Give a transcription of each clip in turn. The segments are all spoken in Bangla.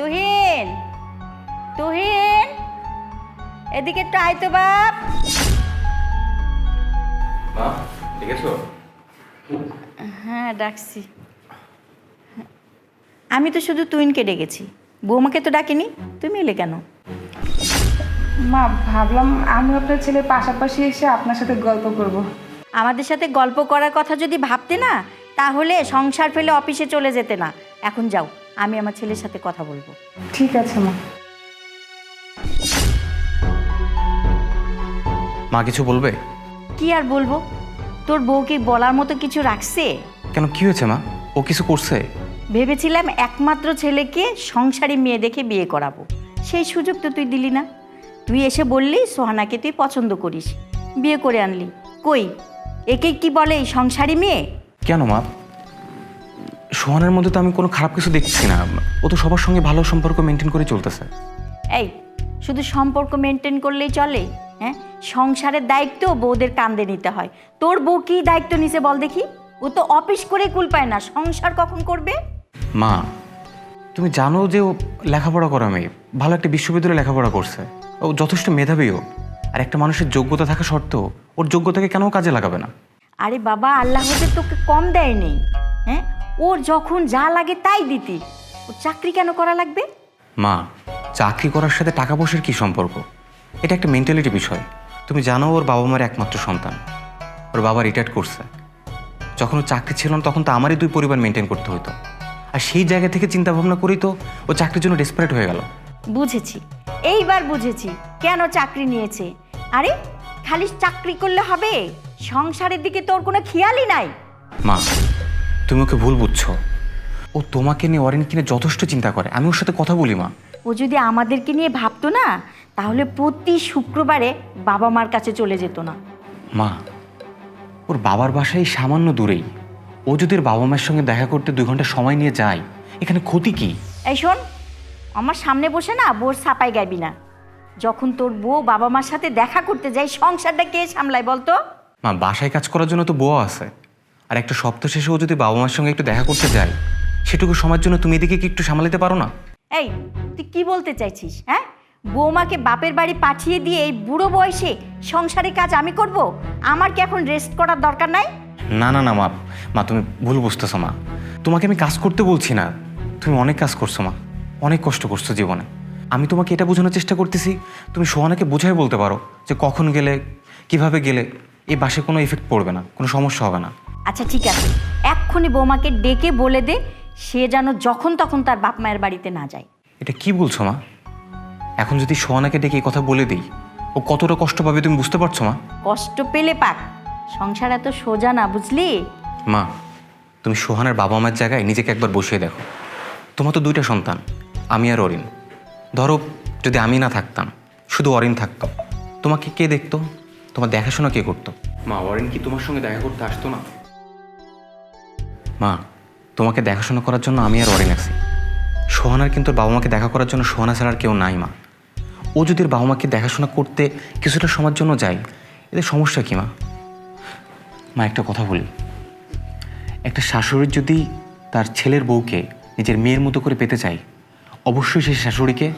তুহিন তুহিন এদিকে একটু আয় তো বাপ। মা হ্যাঁ ডাকছি। আমি তো শুধু তুহিনকে ডেকেছি। বৌমাকে তো ডাকিনি তুমি এলে কেন? মা ভাবলাম আমি আপনার ছেলের পাশাপাশি এসে আপনার সাথে গল্প করব। আমাদের সাথে গল্প করার কথা যদি ভাবতে না তাহলে সংসার ফেলে অফিসে চলে যেতে না। এখন যাও। আমি আমার ছেলের সাথে কথা বলব। ঠিক আছে মা। মা কিছু বলবে? কি আর বলব? তোর বউ কি বলার মতো কিছু রাখছে? কেন কি হয়েছে মা? ও কিছু করছে? ভেবেছিলাম একমাত্র ছেলেকে সংসারী মেয়ে দেখে বিয়ে করাবো। সেই সুযোগ তো তুই দিলি না। তুই এসে বললি সোহানাকে তুই পছন্দ করিস। বিয়ে করে আনলি। কই? একে কি বলে সংসারী মেয়ে? কেন মা? সোহানের মধ্যে তো আমি কোনো খারাপ কিছু দেখছি না। ও তো সবার সঙ্গে ভালো সম্পর্ক মেনটেন করে চলতেছে। এই শুধু সম্পর্ক মেনটেন করলেই চলে হ্যাঁ? সংসারের দায়িত্ব বউদের কান্দে নিতে হয়। তোর বউ কি দায়িত্ব নিছে বল দেখি? ও তো অফিস করে কুল পায় না সংসার কখন করবে? মা তুমি জানো যে ও লেখাপড়া করা মেয়ে ভালো একটা বিশ্ববিদ্যালয়ে লেখাপড়া করছে। ও যথেষ্ট মেধাবীও আর একটা মানুষের যোগ্যতা থাকা সত্ত্বেও ওর যোগ্যতাকে কেন কাজে লাগাবে না? আরে বাবা আল্লাহ হতে তোকে কম দেয়নি হ্যাঁ? ওর যখন যা লাগে তাই দিতি। ওর চাকরি কেন করা লাগবে? মা চাকরি করার সাথে টাকা পয়সার কি সম্পর্ক? এটা একটা মেন্টালিটি বিষয়। তুমি জানো ওর বাবা মার একমাত্র সন্তান। ওর বাবা রিটায়ার্ড করছে। যখন ও চাকরি ছিল না তখন তো আমারই দুই পরিবার মেনটেন করতে হতো আর সেই জায়গা থেকে চিন্তা ভাবনা করেই তো ও চাকরির জন্য ডেসপারেট হয়ে গেল। বুঝেছি। এইবার বুঝেছি কেন চাকরি নিয়েছে। আরে খালি চাকরি করলে হবে? সংসারের দিকে তোর কোনো খেয়ালই নাই। মা তুমি ওকে ভুল বুঝছ। ও তোমাকে নিয়ে অরেন কিনে যথেষ্ট চিন্তা করে। আমি ওর সাথে কথা বলি মা। ও যদি আমাদেরকে নিয়ে ভাবতো না তাহলে প্রতি শুক্রবারে বাবা মার কাছে চলে যেত না। মা ওর বাবার বাসায় সামান্য দূরেই। ও যদি ওর বাবা মায়ের সঙ্গে দেখা করতে দুই ঘণ্টা সময় নিয়ে যায় এখানে ক্ষতি কি? এই শোন আমার সামনে বসে না বোর সাপাই গাইবি না। যখন তোর বউ বাবা মার সাথে দেখা করতে যায় সংসারটা কে সামলায় বলতো? মা বাসায় কাজ করার জন্য তো বউ আছে। আর একটা সপ্তাহ শেষেও যদি বাবা মার সঙ্গে একটু দেখা করতে যায় সেটুকু সময়ের জন্য তুমি এদিকে কি একটু সামলাতে পারো না? এই তুই কি বলতে চাইছিস হ্যাঁ? বৌমাকে বাপের বাড়ি পাঠিয়ে দিয়ে এই বুড়ো বয়সে সংসারের কাজ আমি করব? আমার কি এখন রেস্ট করার দরকার নাই? না না না মা মা তুমি ভুল বুঝতেছো মা। তোমাকে আমি কাজ করতে বলছি না। তুমি অনেক কাজ করছ মা। অনেক কষ্ট করছ জীবনে। আমি তোমাকে এটা বোঝানোর চেষ্টা করতেছি। তুমি সোহানাকে বোঝাই বলতে পারো যে কখন গেলে কীভাবে গেলে এই বাসে কোনো এফেক্ট পড়বে না কোনো সমস্যা হবে না। আচ্ছা ঠিক আছে। এক্ষুনি বৌমাকে ডেকে বলে দে সে যেন যখন তখন তার বাপ মায়ের বাড়িতে না যায়। এটা কি বলছো মা? এখন যদি সোহানাকে ডেকে এই কথা বলে দিই ও কতটা কষ্ট পাবে তুমি বুঝতে পারছ মা? কষ্ট পেলে পাক। সংসার এত সোজা না বুঝলি? মা তুমি সোহানের বাবা মার জায়গায় নিজেকে একবার বসিয়ে দেখো। তোমার তো দুইটা সন্তান আমি আর অরিন। ধরো যদি আমি না থাকতাম শুধু অরিন থাকতো তোমাকে কে দেখতো? তোমার দেখাশোনা কে করতো? মা অরিন কি তোমার সঙ্গে দেখা করতে আসতো না? মা, তোমাকে দেখাশোনা করার জন্য আমি আর অরিন আছি সোহানার কিন্তু বাবা মাকে দেখা করার জন্য সোহানা ছাড়া আর কেউ নাই, মা। ও যদি বাবা মাকে দেখাশোনা করতে কিছুটা সময়ের জন্য যায়, এতে সমস্যা কি, মা? মা, একটা কথা বলি। একটা শাশুড়ির যদি তার ছেলের বউকে নিজের মেয়ের মতো করে পেতে চায়, অবশ্যই সেই শাশুড়িকে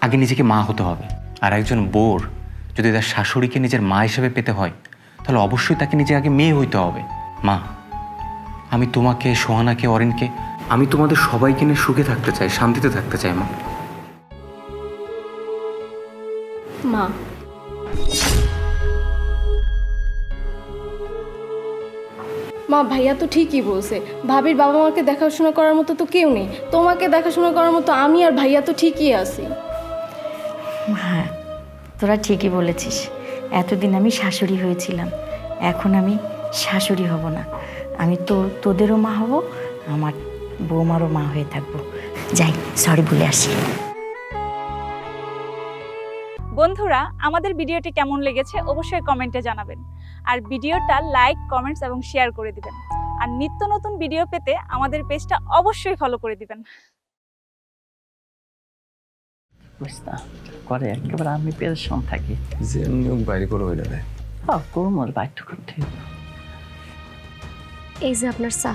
আগে নিজেকে মা হতে হবে। আর একজন বোর যদি তার শাশুড়িকে নিজের মা হিসেবে পেতে হয়, তাহলে অবশ্যই তাকে নিজে আগে মেয়ে হইতে হবে। মা আমি তোমাকে সোহানাকে অরিনকে আমি তোমাদের সবাইকে নিয়ে সুখে থাকতে চাই শান্তিতে থাকতে চাই মা। মা। মা ভাইয়া তো ঠিকই বলছে। ভাবির বাবা মাকে দেখাশোনা করার মতো তো কেউ নেই। তোমাকে দেখাশোনা করার মতো আমি আর ভাইয়া তো ঠিকই আছি। হ্যাঁ তোরা ঠিকই বলেছিস। এতদিন আমি শাশুড়ি হয়েছিলাম। এখন আমি শাশুড়ি হব না। আমি তো তোদেরও মা হব আমার বৌমারও মা হয়ে থাকব। যাই সরি বলে আসি। বন্ধুরা আমাদের ভিডিওটি কেমন লেগেছে অবশ্যই কমেন্টে জানাবেন। আর ভিডিওটা লাইক কমেন্টস এবং শেয়ার করে দিবেন। আর নিত্য নতুন ভিডিও পেতে আমাদের পেজটা অবশ্যই ফলো করে দিবেন। বুঝতা করে একেবারে আমি পেরেশন থাকি। যে নিয়োগ বাইরে করে হয়ে যাবে। হ্যাঁ করমোর বাইট করতে এই যে আপনার চা।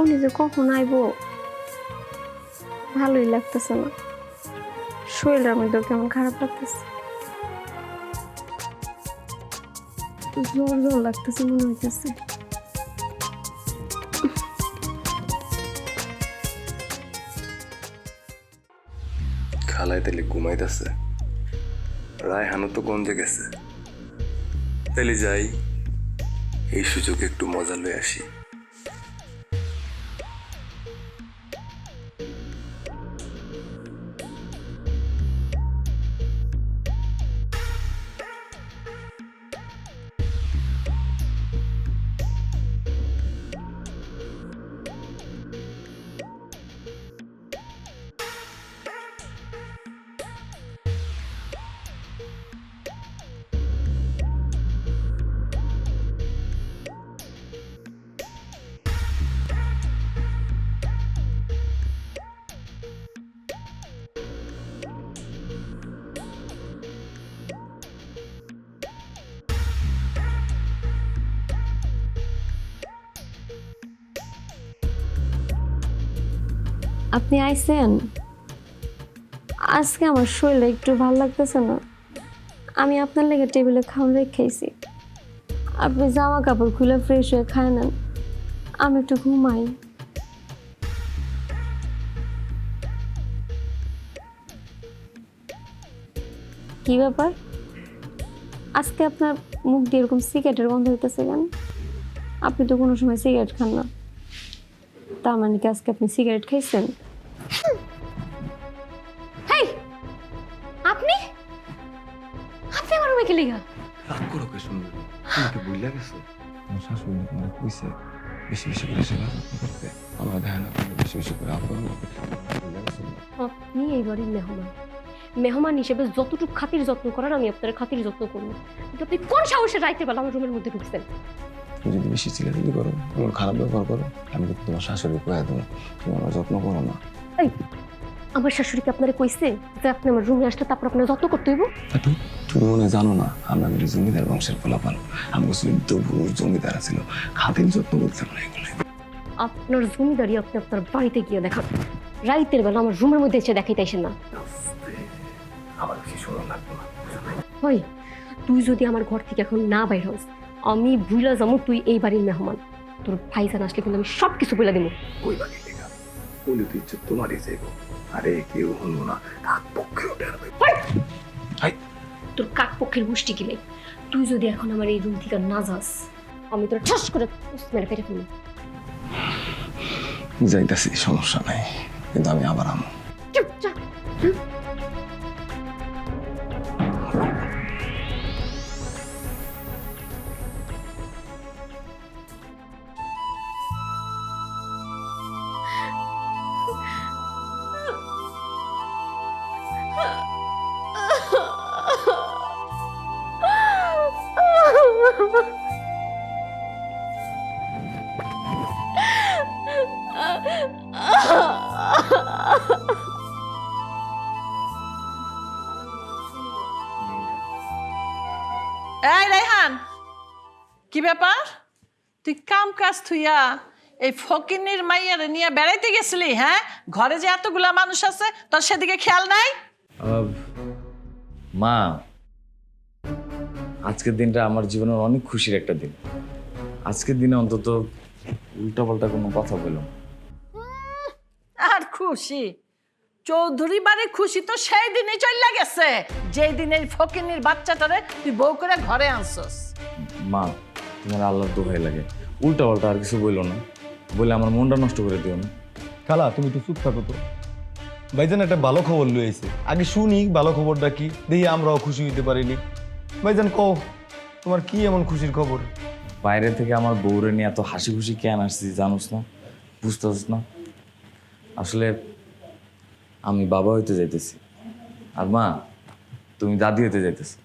উনি যে কখন আইব? ভালোই লাগতেছে না। শরীর আমি তো কেমন খারাপ লাগতেছে। জ্বর জ্বর লাগতেছে মনে হইতেছে। খালায় তাহলে ঘুমাইতেছে। রায়হানও তো গঞ্জে গেছে। তাহলে যাই, এই সুযোগে একটু মজা লয়ে আসি। আপনি আইছেন? আজকে আমার শরীরে একটু ভালো লাগতেছে না। আমি আপনার লেগে টেবিলে খাওয়ান রেখেছি আপনি জামা কাপড় খুলে ফ্রেশ হয়ে খায় নেন। আমি একটু ঘুমাই। কি ব্যাপার? আজকে আপনার মুখ দিয়ে এরকম সিগারেটের গন্ধ হইতেছে কেন? আপনি তো কোনো সময় সিগারেট খান না। তার মানে কি আজকে আপনি সিগারেট খাইছেন? তুমি কি বুঝলা গেছো? আমার শাশুড়ি তোমার কইছে বেশি বেশি করে সেবা যত্ন করতে। আমার ধ্যান রাখতে বেশি বেশি করে আপনার বুঝলা গেছো? আপনি এই বাড়ির মেহমান। মেহমান হিসেবে যতটুকু খাতির যত্ন করার আমি আপনার খাতির যত্ন করব। কিন্তু আপনি কোন সাহসে রাইতে বেলা আমার রুমের মধ্যে ঢুকছেন? তুমি যদি বেশি চিলাচিলি করো খারাপ ব্যবহার করো আমি কিন্তু তোমার শাশুড়ি কয়ে দেবো তুমি আমার যত্ন করো না। এই আমার শাশুড়িকে আপনারে কইছে যে আপনি আমার রুমে আসলে তারপর আপনার যত্ন করতে হইব? তুমি মনে জানো না আমরা কিন্তু জমিদার বংশের ফলাফল। আমাকে চলিত পুরুষ জমিদার ছিল। খাতির যত্ন করতাম না এগুলো আপনার জমিদারি আপনি আপনার বাড়িতে গিয়ে দেখান। রাইতের বেলা আমার রুমের মধ্যে এসে দেখাইতে আসেন না। আমার বেশি শোনা লাগবে তুই যদি আমার ঘর থেকে এখন না বাইর হস আমি ভুলা যাব তুই এই বাড়ির মেহমান। তোর ভাইজান আসলে কিন্তু আমি সব কিছু বলে দেবো ওই বাড়ি থেকে? বলে তো ইচ্ছে তোমারই যাইব। আরে কেউ হলো না কাক পক্ষেও টেরবে তোর কাক পক্ষের গোষ্ঠী কি নেই তুই যদি এখন আমার এই রুম থেকে না যাস আমি তোর ঠাস করে মেরে ফেলে ফেলি যাইতাছি সমস্যা নাই কিন্তু আমি আবার আমো। চুপ কাজ থুইয়া এই ফকিন্নির মাইয়ার নিয়ে বেড়াইতে গেছিলি হ্যাঁ? ঘরে যে এতগুলা মানুষ আছে তোর সেদিকে খেয়াল নাই? মা আজকের দিনটা আমার জীবনের অনেক খুশির একটা দিন। আজকের দিনে অন্তত উল্টাপাল্টা কোনো কথা বললাম আর খুশি? চৌধুরী বাড়ির খুশি তো সেই দিনই চলে গেছে যেই দিন এই বাচ্চাটারে তুই বউ করে ঘরে আনছস। মা তোমার আল্লাহর দোহাই লাগে। উল্টাপাল্টা আর কিছু বলল না। বলে আমার মনটা নষ্ট করে দিও না। খালা তুমি একটু চুপ থাকো তো। ভাইজান একটা ভালো খবর লয়ে আইছে। আগে শুনি ভালো খবরটা কি দেখি আমরাও খুশি হইতে পারিনি। ভাইজান কও তোমার কি এমন খুশির খবর? বাইরে থেকে আমার বউরে নিয়ে এত হাসি খুশি কেন আসছি জানোস না? বুঝতেছ না? আসলে আমি বাবা হইতে যাইতেছি। আর মা তুমি দাদি হইতে যাইতেছো।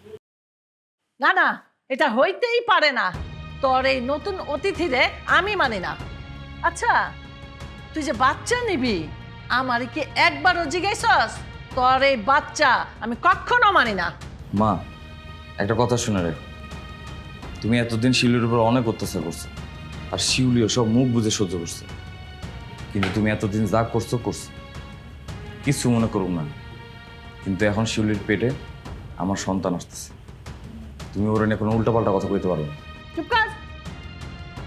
না না এটা হইতেই পারে না। তোর এই নতুন অতিথিরে আমি মানি না। আচ্ছা তুই যে বাচ্চা নিবি আমার কি একবারও জিজ্ঞাসস? তোর এই বাচ্চা আমি কখনো মানি না। মা একটা কথা শুনে রেখো। তুমি এতদিন শিউলির উপর অনেক অত্যাচার করছ আর শিউলিও সব মুখ বুঝে সহ্য করছে। কিন্তু তুমি এতদিন যা করছ করছ। কিছু মনে করুক না। কিন্তু এখন শিউলির পেটে আমার সন্তান আসতেছে। তুমি ওরা নিয়ে কোনো উল্টাপাল্টা কথা কইতে পারো না। চুপ কর।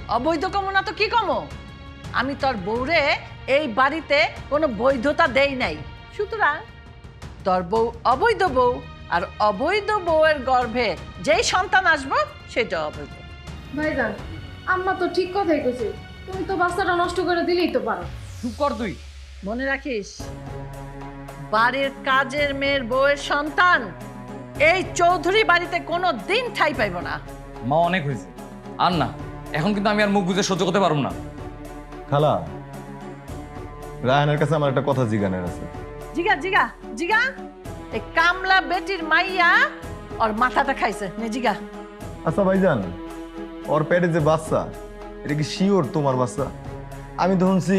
অবৈধ কমো না তো কি কমো? আমি তোর বউরে এই বাড়িতে কোনো বৈধতা দেই নাই। সুতরাং তোর বউ অবৈধ বউ আর অবৈধ বউয়ের গর্ভে যেই সন্তান আসব সেটা অবৈধ। ভাইজান আম্মা তো ঠিক কথাই কইছে। তুমি তো বাচ্চাটা নষ্ট করে দিলেই তো পারো। চুপ কর তুই। মনে রাখিস বাড়ির কাজের মেয়ের বউয়ের সন্তান এই চৌধুরী বাড়িতে কোনো দিন ঠাই পাইব না। মা অনেক হয়েছে। আর না এখন কিন্তু আমি আর মুখ বুঝে সহ্য করতে পারব না। খালা রায়হানের কাছে আমার একটা কথা জিগানের আছে। জিগা জিগা জিগা। এই কামলা বেটির মাইয়া ওর মাথাটা খাইছে। নে জিগা। আচ্ছা ভাইজান ওর পেটে যে বাচ্চা এটা কি শিওর তোমার বাচ্চা? আমি শুনছি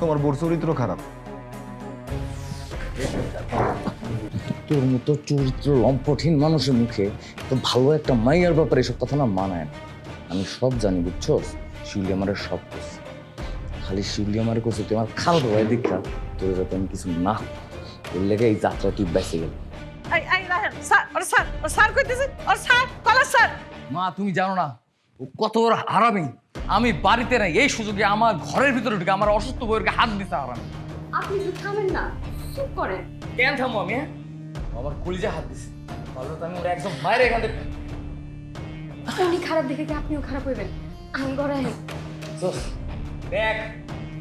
তোমার বোর চরিত্র খারাপ। তোর মতো চরিত্র লম্পটহীন মানুষের মুখে তো ভালো একটা মাইয়ার ব্যাপারে এসব কথা না মানায় না। আমি সব জানি বুঝছ? শিউলি আমারে সব করছে। খালি শিউলি আমারে করছে তুই আমার খাল ভাই দীক্ষা তোর যাতে আমি কিছু না। এর লেগে এই যাত্রা তুই বেঁচে গেল। ওর ওর মা তুমি জানো না ও কত বড় হারামি। আমি বাড়িতে নাই এই সুযোগে আমার ঘরের ভিতরে ঢুকে আমার অসুস্থ বউয়েরকে হাত দিতে হারামি। আপনি একটু থামেন না চুপ করেন। কেন থামো আমি হ্যাঁ? আমার কলিজা হাত দিছে। তাহলে তো আমি ওরা একদম বাইরে এখান থেকে উনি খারাপ দেখে কি আপনিও খারাপ হইবেন? আমি গড়াই সোস, দেখ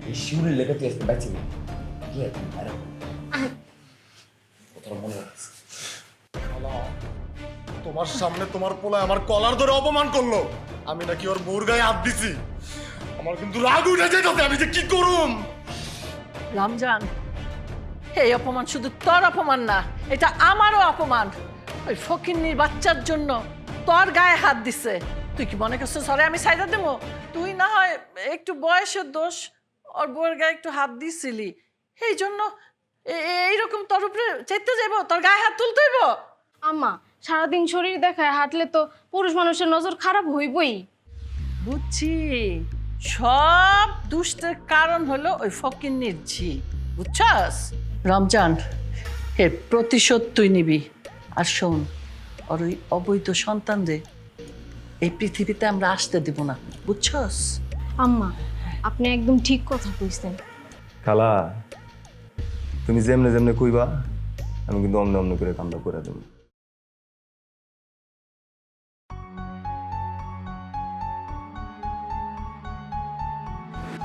এই শিউরির লেগে তুই বেঁচে গেলি। কি আছে আরে কথাটা মনে তোমার সামনে তোমার পোলায় আমার কলার ধরে অপমান করল। আমি নাকি ওর বউর গায়ে হাত দিছি। আমার কিন্তু রাগ উঠে যেতেছে আমি যে কি করুম? রামজান এই অপমান শুধু তোর অপমান না এটা আমারও অপমান। ওই ফকিন্নির বাচ্চার জন্য তোর গায়ে হাত দিছে। তুই কি মনে করছিস সরে আমি সাইডা দেবো তুই না হয় একটু বয়সের দোষ ওর বউয়ের গায়ে একটু হাত দিছিলি। এই জন্য এইরকম তোর উপরে চাইতে যাইব তোর গায়ে হাত তুলতে হইব? আম্মা সারাদিন শরীর দেখায় হাঁটলে তো পুরুষ মানুষের নজর খারাপ হইবই। বুঝছি। সব দুষ্টের কারণ হলো ওই ফকিন্নির ঝি বুঝছস? রমজান এর প্রতিশোধ তুই নিবি। আর শোন আর ওই অবৈধ সন্তানদের এই পৃথিবীতে আমরা আসতে দেব না। বুঝছস? আম্মা আপনি একদম ঠিক কথা কইছেন। খালা তুমি যেমনে যেমনে কইবা আমি কিন্তু অমনে অমনে করে কামটা করে দেবো।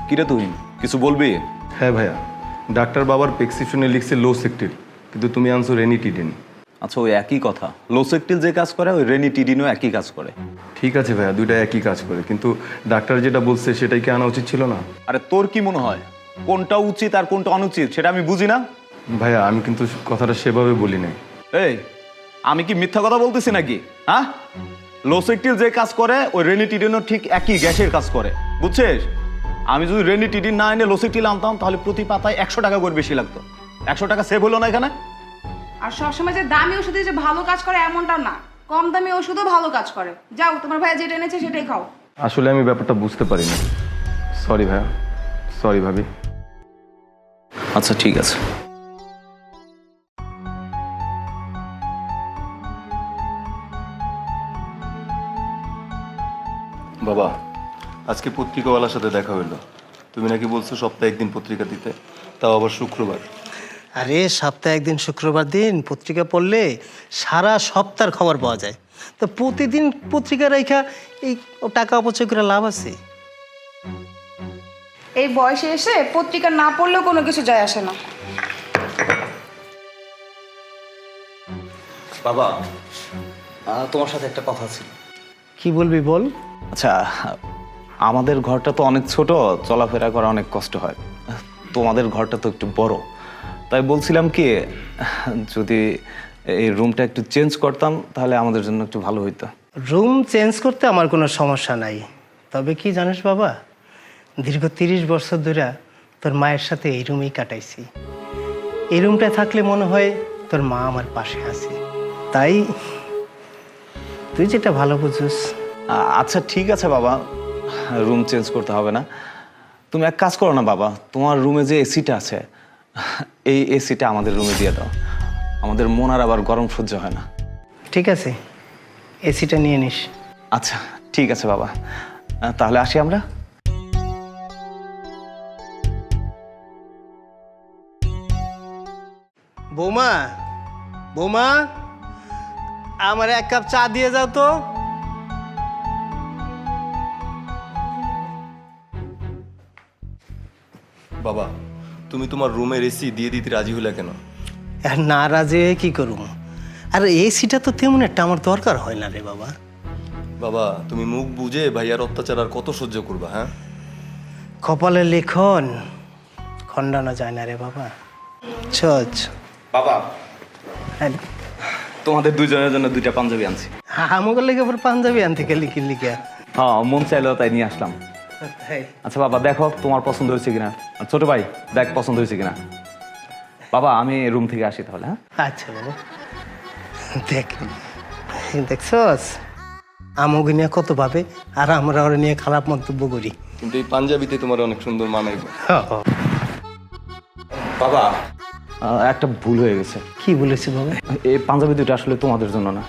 কিরে তুই কিছু বলবি? হ্যাঁ ভাইয়া ডাক্তার বাবার প্রেসক্রিপশনে লিখছে লো সেক্টিভ কিন্তু তুমি আনছো রেনিটিডেন আচ্ছা ওই একই কথা। লোসেকটিল যে কাজ করে ওই রেনিটিডিনও একই কাজ করে। ঠিক আছে ভাইয়া দুইটা একই কাজ করে কিন্তু ডাক্তার যেটা বলছে সেটাই কি আনা উচিত ছিল না? আরে তোর কি মনে হয়? কোনটা উচিত আর কোনটা অনুচিত সেটা আমি বুঝি না? ভাইয়া আমি কিন্তু কথাটা সেভাবে বলি নাই। এই আমি কি মিথ্যা কথা বলতেছি নাকি? হ্যাঁ? লোসেকটিল যে কাজ করে ওই রেনিটিডিনও ঠিক একই গ্যাসের কাজ করে। বুঝছিস? আমি যদি রেনিটিডিন না এনে লোসেকটিল আনতাম তাহলে প্রতি পাতায় একশো টাকা করে বেশি লাগতো। একশো টাকা সেভ হলো না এখানে? আর সবসময় যে দামি ওষুধে যে ভালো কাজ করে এমনটা না। কম দামি ওষুধও ভালো কাজ করে। যাও তোমার ভাই যেটা এনেছে সেটাই খাও। আসলে আমি ব্যাপারটা বুঝতে পারিনি। সরি ভাইয়া। সরি ভাবি। আচ্ছা ঠিক আছে। বাবা আজকে পত্রিকাওয়ালার সাথে দেখা হইল। তুমি নাকি বলছো সপ্তাহে একদিন পত্রিকা দিতে তাও আবার শুক্রবার। আরে সপ্তাহে একদিন শুক্রবার দিন পত্রিকা পড়লে সারা সপ্তাহের খবর পাওয়া যায়। তো প্রতিদিন পত্রিকা রেখা এই ও টাকা অপচয় করে লাভ আছে? এই বয়সে এসে পত্রিকা না পড়লেও কোনো কিছু যায় আসে না। বাবা তোমার সাথে একটা কথা ছিল। কি বলবি বল? আচ্ছা আমাদের ঘরটা তো অনেক ছোট চলাফেরা করা অনেক কষ্ট হয়। তোমাদের ঘরটা তো একটু বড়। তাই বলছিলাম কি যদি এই রুমটা একটু চেঞ্জ করতাম তাহলে আমাদের জন্য একটু ভালো হইতো। রুম চেঞ্জ করতে আমার কোনো সমস্যা নাই। তবে কি জানিস বাবা দীর্ঘ তিরিশ বছর ধরে তোর মায়ের সাথে এই রুমেই কাটাইছি। এই রুমটায় থাকলে মনে হয় তোর মা আমার পাশে আছে। তাই তুই যেটা ভালো বুঝিস। আচ্ছা ঠিক আছে বাবা রুম চেঞ্জ করতে হবে না। তুমি এক কাজ করো না বাবা তোমার রুমে যে এসিটা আছে এই এসিটা আমাদের রুমে দিয়ে দাও। আমাদের মন আর আবার গরম সহ্য হয় না। ঠিক আছে। এসিটা নিয়ে নিস। আচ্ছা ঠিক আছে বাবা। তাহলে আসি আমরা? বৌমা বৌমা আমার এক কাপ চা দিয়ে যাও তো। বাবা তুমি তোমার রুমের এসি দিয়ে দিতে রাজি হলে কেন? আর না রাজে কি করুম? আর এসিটা তো তেমন একটা আমার দরকার হয় না রে বাবা। বাবা তুমি মুখ বুঝে ভাইয়ার অত্যাচার আর কত সহ্য করবা হ্যাঁ? কপালে লেখন খণ্ডানো যায় না রে বাবা। চচ বাবা হ্যাঁ। তোমাদের দুজনের জন্য দুইটা পাঞ্জাবি আনছি। আমাকে লেগে আবার পাঞ্জাবি আনতে গেলি কি? লিখে হ্যাঁ মন চাইলো তাই নিয়ে আসলাম। আচ্ছা বাবা দেখো তোমার পছন্দ হয়েছে কিনা। ছোট ভাই দেখ পছন্দ হয়েছে কিনা? বাবা আমি রুম থেকে আসি তাহলে হ্যাঁ? আচ্ছা বাবা। দেখ দেখছস? আমাকে নিয়ে কত ভাবে আর আমরা ওরা নিয়ে খারাপ মন্তব্য করি। কিন্তু এই পাঞ্জাবিতে তোমার অনেক সুন্দর মানাইব বাবা। আহ, একটা ভুল হয়ে গেছে। কি বলেছি বাবা? এই পাঞ্জাবি দুটো আসলে তোমাদের জন্য না।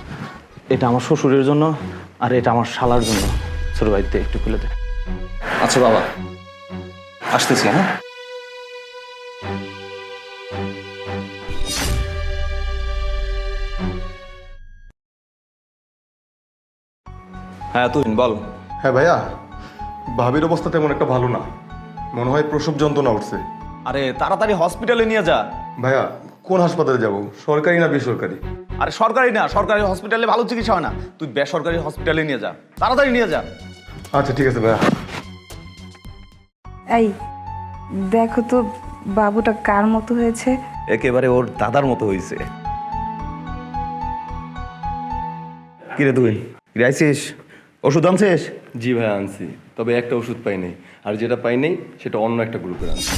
এটা আমার শ্বশুরের জন্য আর এটা আমার শালার জন্য। ছোট ভাইতে একটু খুলে দে। আচ্ছা বাবা। আসতেছি হ্যাঁ? হ্যাঁ তুই বল। হ্যাঁ ভাইয়া ভাবির অবস্থা তেমন একটা ভালো না। মনে হয় প্রসব যন্ত্রণা উঠছে আরে তাড়াতাড়ি হসপিটালে নিয়ে যা। ভাইয়া কোন হাসপাতালে যাব? সরকারি না বেসরকারি? আরে সরকারি না সরকারি হসপিটালে ভালো চিকিৎসা হয় না। তুই বেসরকারি হসপিটালে নিয়ে যা। তাড়াতাড়ি নিয়ে যা। আচ্ছা ঠিক আছে ভাইয়া। এই দেখো তো বাবুটা কার মতো হয়েছে? একেবারে ওর দাদার মতো হয়েছে। কিরে তুই কিরে আইছিস? ওষুধ আনছিস? জি ভাই আনছি। তবে একটা ওষুধ পাই নাই। আর যেটা পাই নাই সেটা অন্য একটা গ্রুপের আনছি।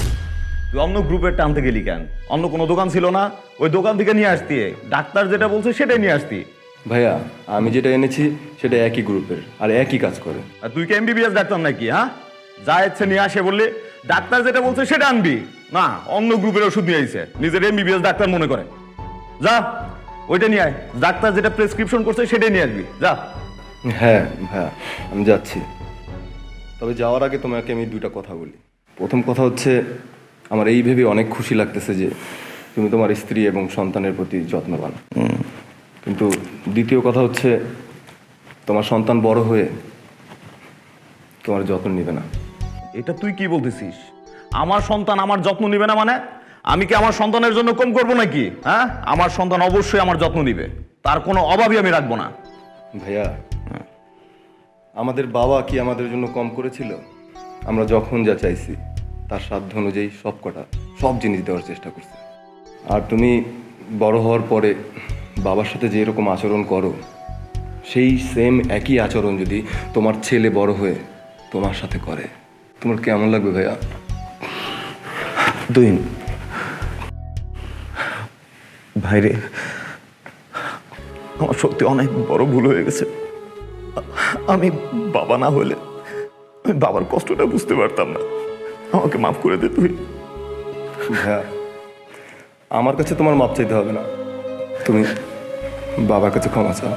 তুই অন্য গ্রুপের টানতে গেলি কেন? অন্য কোনো দোকান ছিল না? ওই দোকান থেকে নিয়ে আসতি। ডাক্তার যেটা বলছে সেটাই নিয়ে আসতি। ভাইয়া আমি যেটা এনেছি সেটা একই গ্রুপের আর একই কাজ করে। আর তুই কি এমবিবিএস ডাক্তার নাকি হ্যাঁ? যা ইচ্ছে নিয়ে আসে বললে ডাক্তার যেটা বলছে সেটা আনবি। না অন্য গ্রুপের ওষুধ নিয়ে আইছে। নিজের এমবিবিএস ডাক্তার মনে করে। যা ওইটা নিয়ে আয়। ডাক্তার যেটা প্রেসক্রিপশন করছে সেটাই নিয়ে আসবি। যা। হ্যাঁ ভাইয়া আমি যাচ্ছি। তবে যাওয়ার আগে তোমাকে আমি দুটা কথা বলি। প্রথম কথা হচ্ছে আমার এই ভেবে অনেক খুশি লাগতেছে যে তুমি তোমার স্ত্রী এবং সন্তানের প্রতি যত্নবান। কিন্তু দ্বিতীয় কথা হচ্ছে তোমার সন্তান বড় হয়ে তোমার যত্ন নেবে না। এটা তুই কি বলতেছিস? আমার সন্তান আমার যত্ন নিবে না মানে? আমি কি আমার সন্তানের জন্য কম করব নাকি? হ্যাঁ? আমার সন্তান অবশ্যই আমার যত্ন নিবে। তার কোনো অভাবই আমি রাখব না। ভাইয়া আমাদের বাবা কি আমাদের জন্য কম করেছিল? আমরা যখন যা চাইছি, তার সাধ্য অনুযায়ী সব কটা সব জিনিস দেওয়ার চেষ্টা করছে। আর তুমি বড় হওয়ার পরে বাবার সাথে যে এরকম আচরণ করো, সেই সেম একই আচরণ যদি তোমার ছেলে বড় হয়ে তোমার সাথে করে, তোমার কেমন লাগবে ভাইয়া? দুই ভাইরে, আমার সত্যি অনেক বড় ভুল হয়ে গেছে। আমি বাবা না হলে আমি বাবার কষ্টটা বুঝতে পারতাম না। আমাকে মাফ করে দে তুই হ্যাঁ আমার কাছে তোমার মাপ চাইতে হবে না। তুমি বাবার কাছে ক্ষমা চাও।